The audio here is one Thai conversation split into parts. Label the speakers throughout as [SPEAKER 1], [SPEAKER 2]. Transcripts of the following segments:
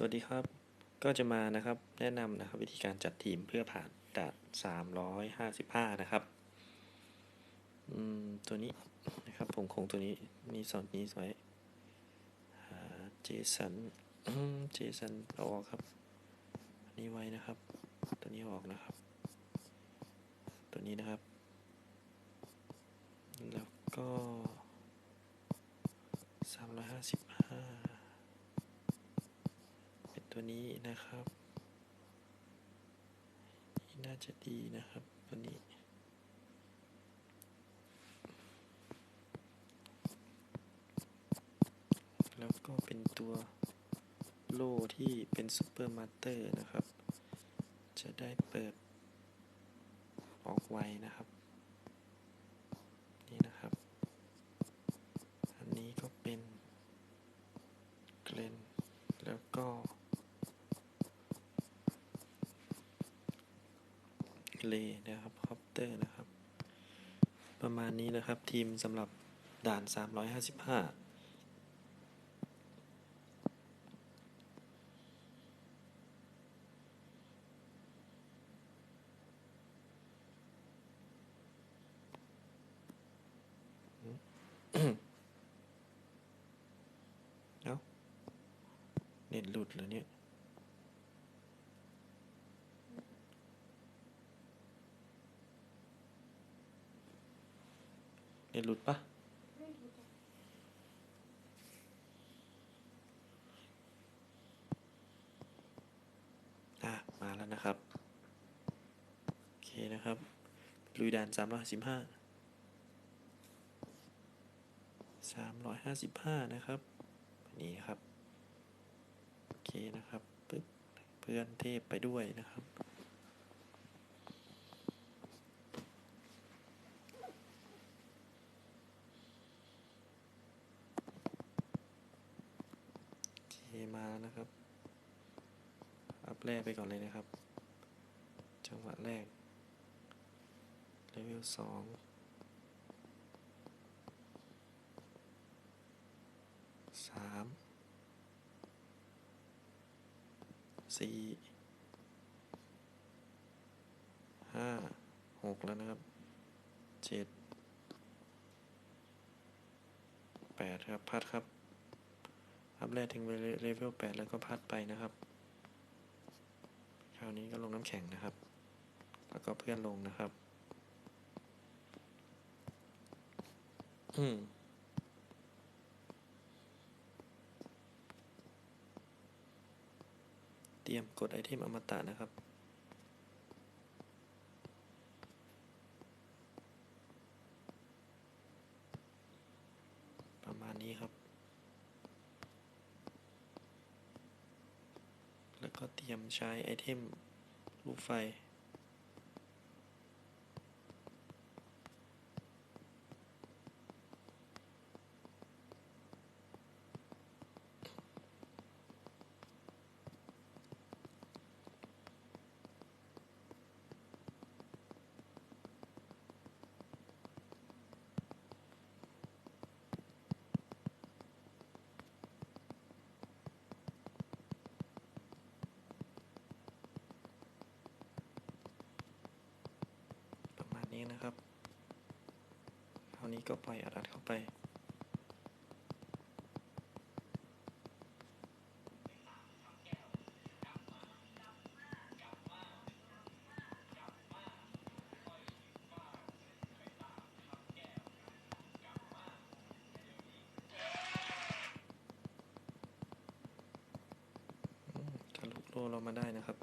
[SPEAKER 1] สวัสดีครับ ก็จะมานะครับแนะนำนะครับวิธีการจัดทีมเพื่อผ่านด่าน355 นะครับอืมตัวนี้นะครับผมคงตัวนี้มีสอนนี้ไว้เจสันเจสันเอาออกครับอันนี้ไว้นะครับ ตัวนี้ออกนะครับ ตัวนี้นะครับ แล้วก็ 355 ตัวนี้นะครับน่าจะดีนะครับตัวนี้ แล้วก็เป็นตัวโล่ที่เป็นซูเปอร์มาสเตอร์นะครับ จะได้เปิดออกไวนะครับ นี่นะครับ อันนี้ก็เป็นเกรนแล้วก็ เลนะครับคอปเตอร์นะครับ ประมาณนี้นะครับทีมสำหรับด่าน 355เอ้าเน็ตหลุดเหรอเนี่ย เน็ตหลุดปะอะมาแล้วนะครับ โอเคนะครับ ลุยด่านสามร้อยสิบห้าสามร้อยห้าสิบห้านะครับนี่ครับ โอเคนะครับปึ๊บเพื่อนเทพไปด้วยนะครับ โอเค มาแล้วนะครับ อัพแรกไปก่อนเลยนะครับ จังหวะแรกเลเวลสองสามสี่ห้าหกแล้วนะครับเจ็ดแปดครับ พัดครับ อัพแรกถึงเลเวลแปดแล้วก็พัดไปนะครับ คราวนี้ก็ลงน้ำแข็งนะครับ แล้วก็เพื่อนลงนะครับ อืมเตรียมกดไอเทมอมตะนะครับประมาณนี้ครับ แล้ว ก็เตรียมใช้ไอเทมลูกไฟ นะครับคราวนี้ก็ปล่อยอัดเข้าไป ทะลุโลเรามาได้นะครับ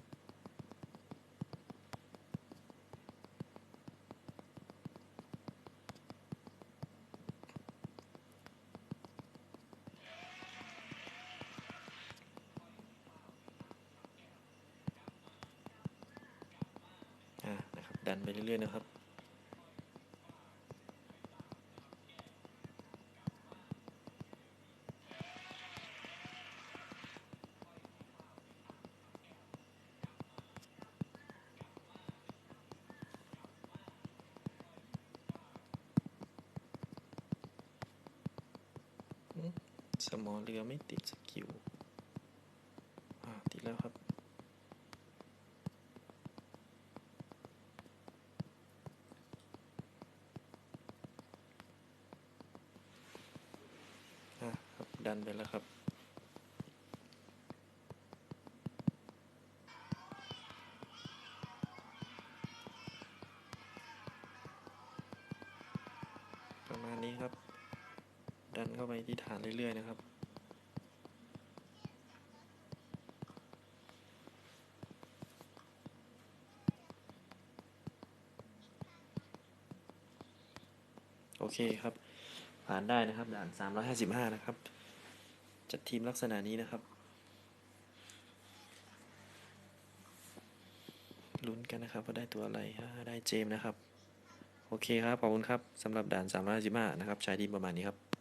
[SPEAKER 1] อ่า นะครับ ดันไปเรื่อยๆนะครับ สมอเรือไม่ติดสกิลอ่า แล้วครับ อะันไปแล้วครับ ประมาณนี้ครับ ดันเข้าไปที่ฐานเรื่อย ๆ นะครับโอเคครับ ผ่านได้นะครับ ด่าน 355 นะครับ จัดทีมลักษณะนี้นะครับ ลุ้นกันนะครับว่าได้ตัวอะไรได้เจมส์นะครับ โอเคครับ ขอบคุณครับสำหรับด่าน 355 นะครับ ใช้ทีมประมาณนี้ครับ